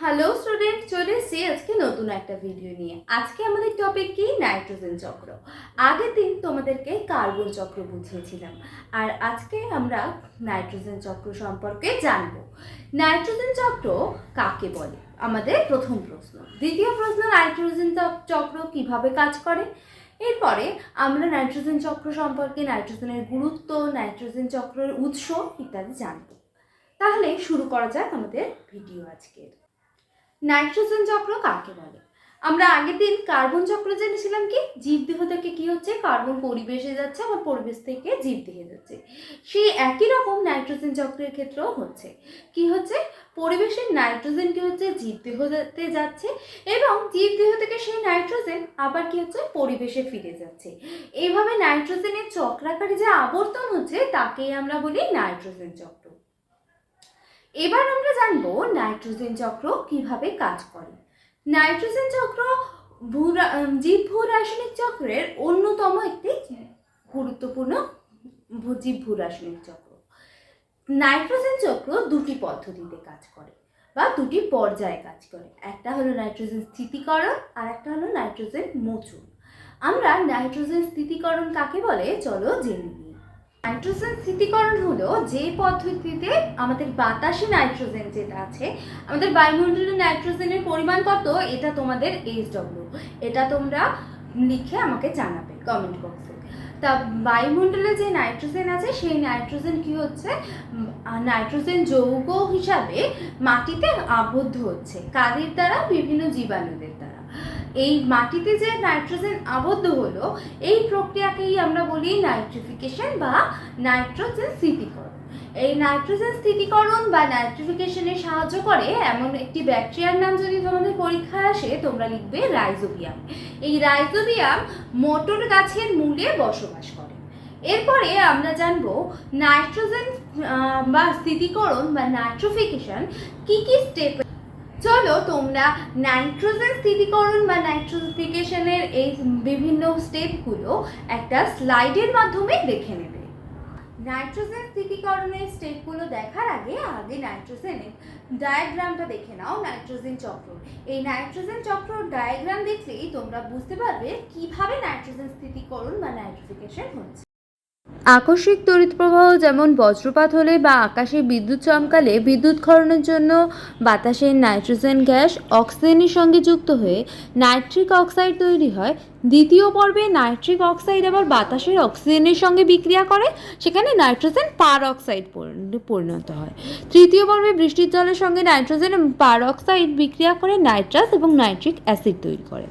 Hello student চলে এসেছি আজকে নতুন একটা ভিডিও নিয়ে। আজকে আমাদের টপিক কি? নাইট্রোজেন চক্র। আগের দিন তোমাদেরকে কার্বন চক্র বুঝিয়েছিলাম। আর আজকে আমরা নাইট্রোজেন চক্র সম্পর্কে জানব। নাইট্রোজেন চক্র কাকে বলে? আমাদের প্রথম প্রশ্ন। দ্বিতীয় প্রশ্ন নাইট্রোজেন চক- চক্র কীভাবে কাজ করে? এরপরে আমরা নাইট্রোজেন চক্র সম্পর্কে নাইট্রোজেনের গুরুত্ব নাইট্রোজেন চক্রের উৎস ইত্যাদি জানব। তাহলে শুরু করা যাক আমাদের ভিডিও আজকের। নাইট্রোজেন চক্র কাকে বলে? আমরা আগের দিন কার্বন চক্র জেনেছিলাম কি? জীবদেহ থেকে কি হচ্ছে? কার্বন পরিবেশে যাচ্ছে, আবার পরিবেশ থেকে জীবদেহে যাচ্ছে। সেই একই রকম নাইট্রোজেন চক্রের ক্ষেত্রেও হচ্ছে। কি হচ্ছে? পরিবেশের নাইট্রোজেন কি হচ্ছে? জীবদেহতে যাচ্ছে এবং জীবদেহ থেকে সেই নাইট্রোজেন আবার কি হচ্ছে? পরিবেশে ফিরে যাচ্ছে। এইভাবে নাইট্রোজেনের চক্রাকারে যে আবর্তন হচ্ছে, তাকেই আমরা বলি নাইট্রোজেন চক্র। এবার আমরা জানব নাইট্রোজেন চক্র কীভাবে কাজ করে। নাইট্রোজেন চক্র উম, জীব ভূ রাসায়নিক চক্রের অন্যতম একটি গুরুত্বপূর্ণ ভূ- জীব ভূ রাসায়নিক চক্র। নাইট্রোজেন চক্র দুটি পদ্ধতিতে কাজ করে বা দুটি পর্যায়ে কাজ করে। একটা হলো নাইট্রোজেন স্থিতিকরণ আর একটা হলো নাইট্রোজেন মোচন। আমরা নাইট্রোজেন স্থিতিকরণ কাকে বলে? চলো জেনে নিই। নাইট্রোজেন স্থিতিকরণ হলো যে পদ্ধতিতে আমাদের বাতাসে নাইট্রোজেন যেটা আছে, আমাদের বায়ুমণ্ডলে নাইট্রোজেনের পরিমাণ কত, এটা তোমাদের এইচ ডব্লিউ এটা তোমরা লিখে আমাকে জানাবে কমেন্ট বক্সে তা বায়ুমণ্ডলে যে নাইট্রোজেন আছে, সেই নাইট্রোজেন কি হচ্ছে? নাইট্রোজেন যৌগ হিসাবে মাটিতে আবদ্ধ হচ্ছে, কাদের দ্বারা? বিভিন্ন জীবাণুদের দ্বারা। এই মাটিতে যে নাইট্রোজেন আবদ্ধ হলো, এই প্রক্রিয়াকেই আমরা বলি নাইট্রিফিকেশন বা নাইট্রোজেন স্থিতিকরণ। এই নাইট্রোজেন স্থিতিকরণ বা নাইট্রিফিকেশনে সাহায্য করে এমন একটি ব্যাকটেরিয়ার নাম যদি তোমাদের পরীক্ষায় আসে, তোমরা লিখবে রাইজোবিয়াম। এই রাইজোবিয়াম মোটর গাছের মূলে বসবাস করে। এরপরে আমরা জানব নাইট্রোজেন বা স্থিতিকরণ বা নাইট্রোফিকেশন কি কি স্টেপ চলো তোমরা নাইট্রোজেন স্থিতিকরণ বা নাইট্রোফিকেশনের এই বিভিন্ন স্টেপগুলো একটা স্লাইডের মাধ্যমে দেখে নেবে। নাইট্রোজেন স্থিতিকরণের স্টেপগুলো দেখার আগে আগে নাইট্রোজেনের ডায়াগ্রামটা দেখে নাও, নাইট্রোজেন চক্র। এই নাইট্রোজেন চক্র ডায়াগ্রাম দেখলেই তোমরা বুঝতে পারবে কীভাবে নাইট্রোজেন স্থিতিকরণ বা নাইট্রোফিকেশন হচ্ছে। আকস্মিক তড়িৎ প্রবাহ যেমন বজ্রপাত হলে বা আকাশে বিদ্যুৎ চমকালে বিদ্যুৎ ক্ষরণের জন্য বাতাসের নাইট্রোজেন গ্যাস, অক্সিজেনের সঙ্গে যুক্ত হয়ে নাইট্রিক অক্সাইড তৈরি হয়। দ্বিতীয় পর্বে নাইট্রিক অক্সাইড আবার বাতাসের অক্সিজেনের সঙ্গে বিক্রিয়া করে, সেখানে নাইট্রোজেন পার অক্সাইড পরি- পরিণত হয়। তৃতীয় পর্বে বৃষ্টির জলের সঙ্গে নাইট্রোজেন পার অক্সাইড বিক্রিয়া করে নাইট্রাস এবং নাইট্রিক অ্যাসিড তৈরি করে।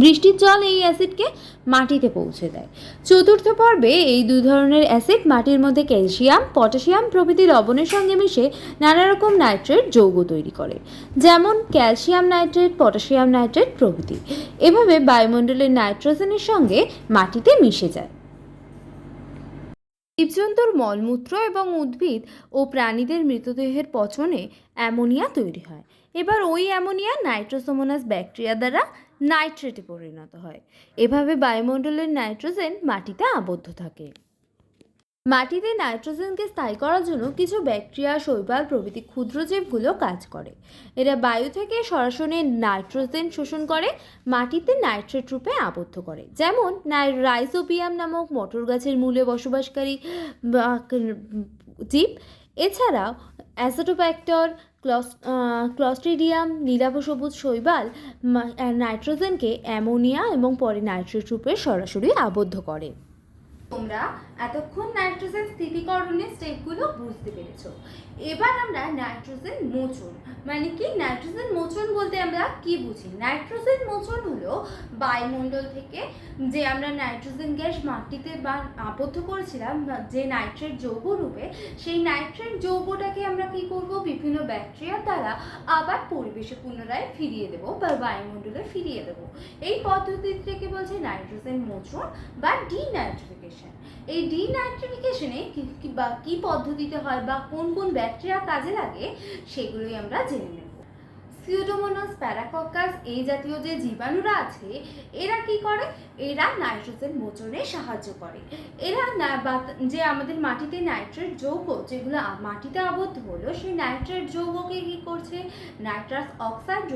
বৃষ্টির জল এই অ্যাসিডকে মাটিতে পৌঁছে দেয়। চতুর্থ পর্বে এই দুই ধরনের অ্যাসিড মাটির মধ্যে ক্যালসিয়াম, পটাশিয়াম প্রভৃতি লবণের সঙ্গে মিশে নানা রকম নাইট্রেট যৌগ তৈরি করে, যেমন ক্যালসিয়াম নাইট্রেট, পটাশিয়াম নাইট্রেট প্রভৃতি। এভাবে বায়ুমণ্ডলের নাইট্রোজেনের সঙ্গে মাটিতে মিশে যায়। জীবজন্তুর মলমূত্র এবং উদ্ভিদ ও প্রাণীদের মৃতদেহের পচনে অ্যামোনিয়া তৈরি হয়। এবার ওই অ্যামোনিয়া নাইট্রোসোমোনাস ব্যাকটেরিয়া দ্বারা নাইট্রেটে পরিণত হয়। এভাবে বায়ুমণ্ডলের নাইট্রোজেন মাটিতে আবদ্ধ থাকে। মাটিতে নাইট্রোজেনকে স্থায়ী করার জন্য কিছু ব্যাকটেরিয়া, শৈবাল প্রভৃতি ক্ষুদ্র জীবগুলো কাজ করে। এরা বায়ু থেকে সরাসরি নাইট্রোজেন শোষণ করে, মাটিতে নাইট্রেট রূপে আবদ্ধ করে। যেমন রাইজোবিয়াম নামক মটর গাছের মূলে বসবাসকারী জীব। এছাড়াও অ্যাসোটোব্যাক্টর ক্লস ক্লস্ট্রিডিয়াম নীলাভ সবুজ শৈবাল নাইট্রোজেনকে অ্যামোনিয়া এবং পরে নাইট্রেট রূপে সরাসরি আবদ্ধ করে। তোমরা এতক্ষণ নাইট্রোজেন স্থিতিকরণের স্টেপগুলো বুঝতে পেরেছ। এবার আমরা নাইট্রোজেন মোচন মানে কি? নাইট্রোজেন মোচন বলতে আমরা কি বুঝি? নাইট্রোজেন মোচন হলো বায়ুমণ্ডল থেকে যে আমরা নাইট্রোজেন গ্যাস মাটিতে বা আবদ্ধ করেছিলাম যে নাইট্রেট যৌগ রূপে, সেই নাইট্রেট যৌগটাকে আমরা কি করব? বিভিন্ন ব্যাকটেরিয়ার দ্বারা আবার পরিবেশে পুনরায় ফিরিয়ে দেবো বা বায়ুমণ্ডলে ফিরিয়ে দেবো। এই পদ্ধতিটাকে বলছে নাইট্রোজেন মোচন বা ডিনাইট্রিফিকেশন। এই ডিনাইট্রিফিকেশনে বা কি পদ্ধতিতে হয় বা কোন কোন ব্যাকটেরিয়া কাজে লাগে, সেগুলোই আমরা জেনে নেব। সিউডোমোনাস প্যারাককাস এই জাতীয় যে জীবাণুরা আছে, এরা কি করে? এরা নাইট্রোজেন মোচনে সাহায্য করে। এরা যে আমাদের মাটিতে নাইট্রেট যৌগ, যেগুলো মাটিতে আবদ্ধ হলো, সেই নাইট্রেট যৌগকে কি করছে? নাইট্রাস অক্সাইড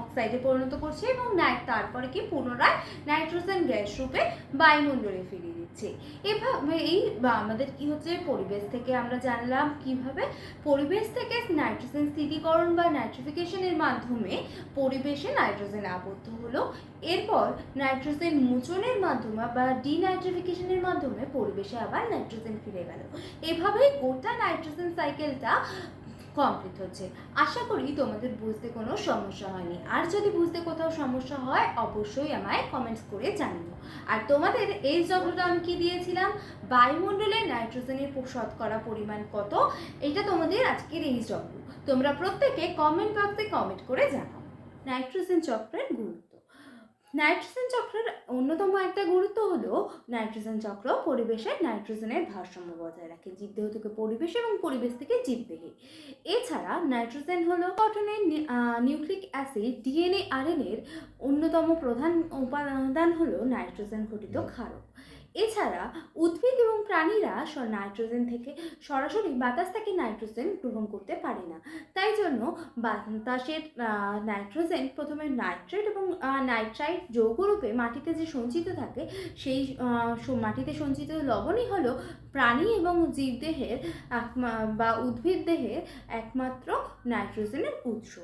অক্সাইডে পরিণত করছে এবং তারপরে কি পুনরায় নাইট্রোজেন গ্যাস রূপে বায়ুমণ্ডলে ফিরিয়ে দিচ্ছে এভাবে এই বা আমাদের কি হচ্ছে? পরিবেশ থেকে আমরা জানলাম কীভাবে পরিবেশ থেকে নাইট্রোজেন স্থিতিকরণ বা নাইট্রিফিকেশনের মাধ্যমে পরিবেশে নাইট্রোজেন আবদ্ধ হলো। এরপর নাইট্রোজেন মোচনের মাধ্যমে বা ডিনাইট্রিফিকেশনের মাধ্যমে পরিবেশে আবার নাইট্রোজেন ফিরে গেল। এভাবেই গোটা নাইট্রোজেন সাইকেলটা কমপ্লিট হচ্ছে। আশা করি তোমাদের বুঝতে কোনো সমস্যা হয়নি। আর যদি বুঝতে কোথাও সমস্যা হয়, অবশ্যই আমায় কমেন্টস করে জানিও। আর তোমাদের এই চক্রটা আমি কি দিয়েছিলাম? বায়ুমণ্ডলে নাইট্রোজেনের শতকরা পরিমাণ কত? এটা তোমাদের আজকের এই চক্র তোমরা প্রত্যেকে কমেন্ট বক্সে কমেন্ট করে জানাও। নাইট্রোজেন চক্রের গুরুত্ব। নাইট্রোজেন চক্রের অন্যতম একটা গুরুত্ব হলো নাইট্রোজেন চক্র পরিবেশে নাইট্রোজেনের ভারসাম্য বজায় রাখে জীবদেহ থেকে পরিবেশ এবং পরিবেশ থেকে জীবদেহে। এছাড়া নাইট্রোজেন হলো গঠনের নিউক্লিক অ্যাসিড, ডিএনএ, আরএনএর অন্যতম প্রধান উপাদান হলো নাইট্রোজেন ঘটিত ক্ষারক। এছাড়া উদ্ভিদ এবং প্রাণীরা নাইট্রোজেন থেকে সরাসরি বাতাস থেকে নাইট্রোজেন গ্রহণ করতে পারে না। তাই জন্য বাতাসের নাইট্রোজেন প্রথমে নাইট্রেট এবং নাইট্রাইট যৌগরূপে মাটিতে যে সঞ্চিত থাকে, সেই মাটিতে সঞ্চিত লবণই হলো প্রাণী এবং জীবদেহের বা উদ্ভিদ দেহের একমাত্র নাইট্রোজেনের উৎস।